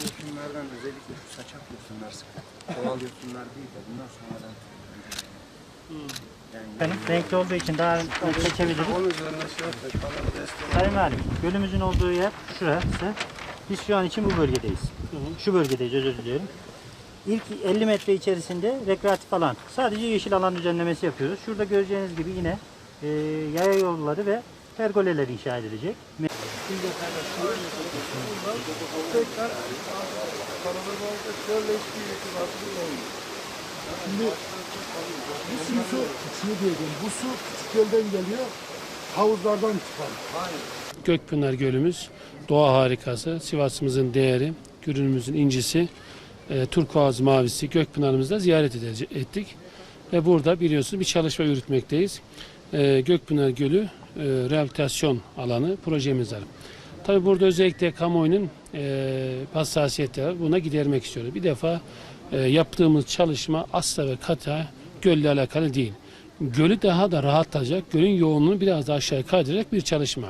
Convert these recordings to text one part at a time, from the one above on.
Yosunlardan özellikle şu saçak yosunlar yosunlar değil de bunlar sonradan Efendim, renkli olduğu için daha seçebiliriz. Onun üzerine. Sayın Valim, gölümüzün olduğu yer şurası. Biz şu an için bu bölgedeyiz. Şu bölgedeyiz, özür diliyorum. İlk 50 metre içerisinde rekreatif alan, sadece yeşil alan düzenlemesi yapıyoruz. Şurada göreceğiniz gibi yine e, yaya yolları ve pergoleler inşa edilecek. Şimdi bu su, şunu diyeceğim. Bu su küçük gölden geliyor. Havuzlardan çıkar. Gökpınar Gölümüz doğa harikası. Sivas'ımızın değeri, Gürünümüzün incisi, e, turkuaz mavisi Gökpınar'ımızda ziyaret ettik. Ve burada biliyorsunuz bir çalışma yürütmekteyiz. E, Gökpınar Gölü e, rehabilitasyon alanı projemiz var. Tabi burada özellikle kamuoyunun e, hassasiyeti var. Buna gidermek istiyoruz. Bir defa e, yaptığımız çalışma asla ve kata gölle alakalı değil. Gölü daha da rahatlatacak, gölün yoğunluğunu biraz daha aşağıya kaydıracak bir çalışma.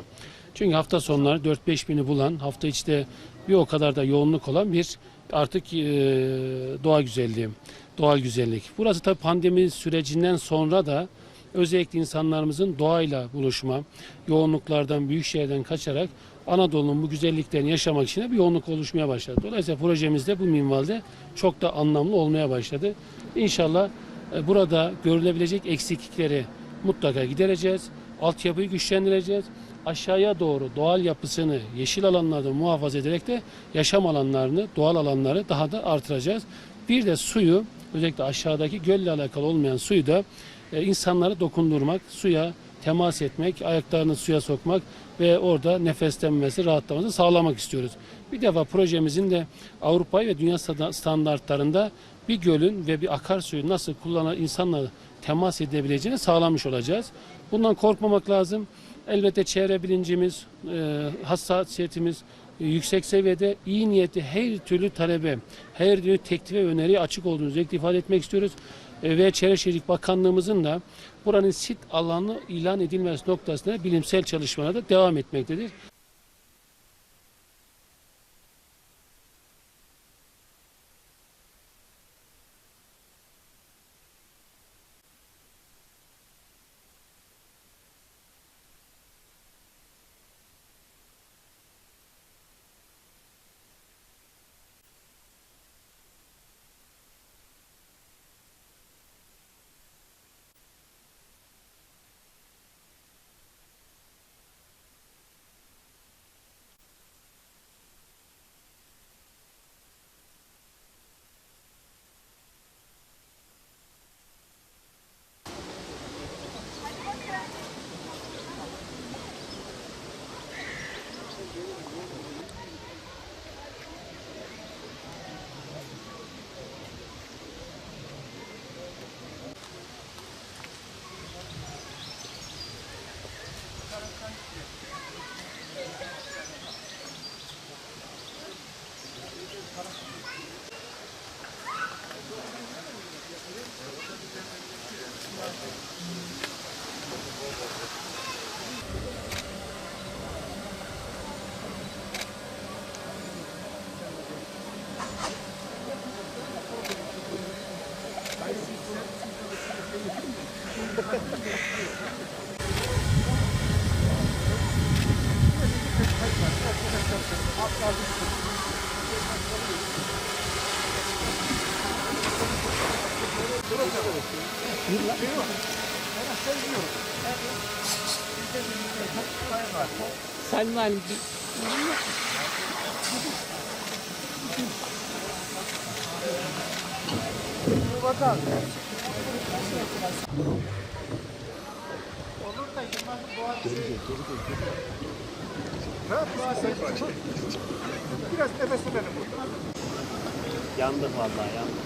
Çünkü hafta sonları 4-5 bini bulan, hafta içi de bir o kadar da yoğunluk olan bir artık e, doğa güzelliği, doğal güzellik. Burası tabii pandemi sürecinden sonra da özellikle insanlarımızın doğayla buluşma, yoğunluklardan, büyük şehirden kaçarak Anadolu'nun bu güzelliklerini yaşamak için bir yoğunluk oluşmaya başladı. Dolayısıyla projemizde bu minvalde çok da anlamlı olmaya başladı. İnşallah e, burada görülebilecek eksiklikleri mutlaka gidereceğiz. Altyapıyı güçlendireceğiz. Aşağıya doğru doğal yapısını yeşil alanlarda muhafaza ederek de yaşam alanlarını, doğal alanları daha da artıracağız. Bir de suyu özellikle aşağıdaki gölle alakalı olmayan suyu da e, insanları dokundurmak, suya temas etmek, ayaklarını suya sokmak ve orada nefeslenmesi, rahatlaması sağlamak istiyoruz. Bir defa projemizin de Avrupa ve dünya sta- standartlarında bir gölün ve bir akarsuyu nasıl kullanan insanla temas edebileceğini sağlamış olacağız. Bundan korkmamak lazım. Elbette çevre bilincimiz, e, hassasiyetimiz e, yüksek seviyede iyi niyeti her türlü talebe, her türlü teklif ve öneriye açık olduğunu özellikle ifade etmek istiyoruz. E, ve Çevre Şehircilik Bakanlığımızın da buranın sit alanı ilan edilmesi noktasında bilimsel çalışmalara da devam etmektedir. Selman Biraz nefeslenelim burada. Yandık vallahi yandık.